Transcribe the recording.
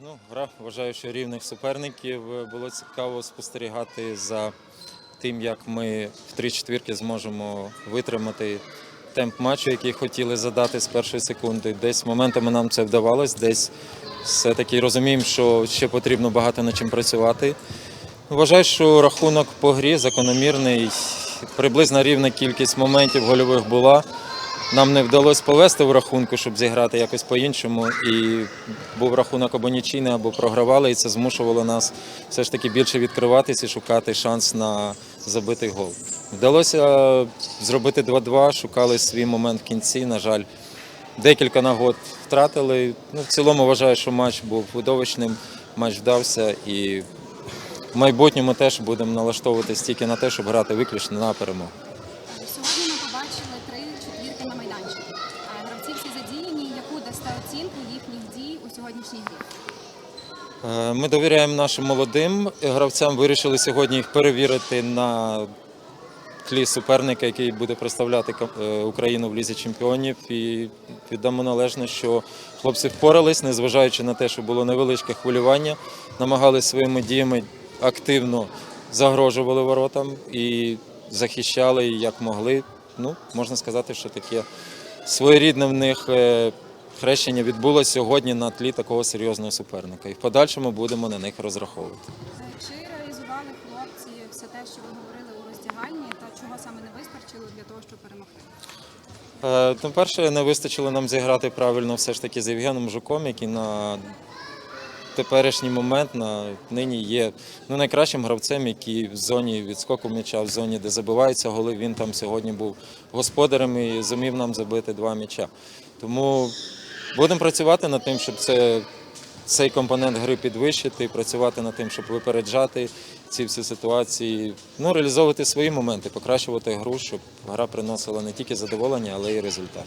Ну, гра вважаю, що рівних суперників було цікаво спостерігати за тим, як ми в три четвірки зможемо витримати темп матчу, який хотіли задати з першої секунди. Десь моментами нам це вдавалось, десь все-таки розуміємо, що ще потрібно багато над чим працювати. Вважаю, що рахунок по грі закономірний. Приблизно рівна кількість моментів гольових була. Нам не вдалося повести в рахунку, щоб зіграти якось по-іншому. І був рахунок або нічийний, або програвали, і це змушувало нас все ж таки більше відкриватися і шукати шанс на забитий гол. Вдалося зробити 2-2, шукали свій момент в кінці. На жаль, декілька нагод втратили. Ну, в цілому вважаю, що матч був видовищним, матч вдався і в майбутньому теж будемо налаштовуватися тільки на те, щоб грати виключно на перемогу. Сьогодні ми побачили три четвірки на майданчику. Гравці всі задіяні. Яку дасте оцінку їхніх дій у сьогоднішній грі? Е, Ми довіряємо нашим молодим гравцям. Вирішили сьогодні їх перевірити на тлі суперника, який буде представляти е, Україну в лізі чемпіонів. І віддамо належне, що хлопці впорались, незважаючи на те, що було невеличке хвилювання, намагалися своїми діями активно загрожували воротам і захищали як могли. Ну, можна сказати, що таке своєрідне в них е, хрещення відбулося сьогодні на тлі такого серйозного суперника. І в подальшому будемо на них розраховувати. Чи реалізували хлопці все те, що ви говорили у роздягальні, та чого саме не вистачило для того, щоб перемогти? Е, Тим перше, не вистачило нам зіграти правильно все ж таки з Євгеном Жуком, який на теперішній момент на нині є ну, найкращим гравцем, який в зоні відскоку м'яча, в зоні, де забиваються голи. Він там сьогодні був господарем і зумів нам забити два м'яча. Тому будемо працювати над тим, щоб це, цей компонент гри підвищити, працювати над тим, щоб випереджати ці всі ситуації, ну, реалізовувати свої моменти, покращувати гру, щоб гра приносила не тільки задоволення, але й результат.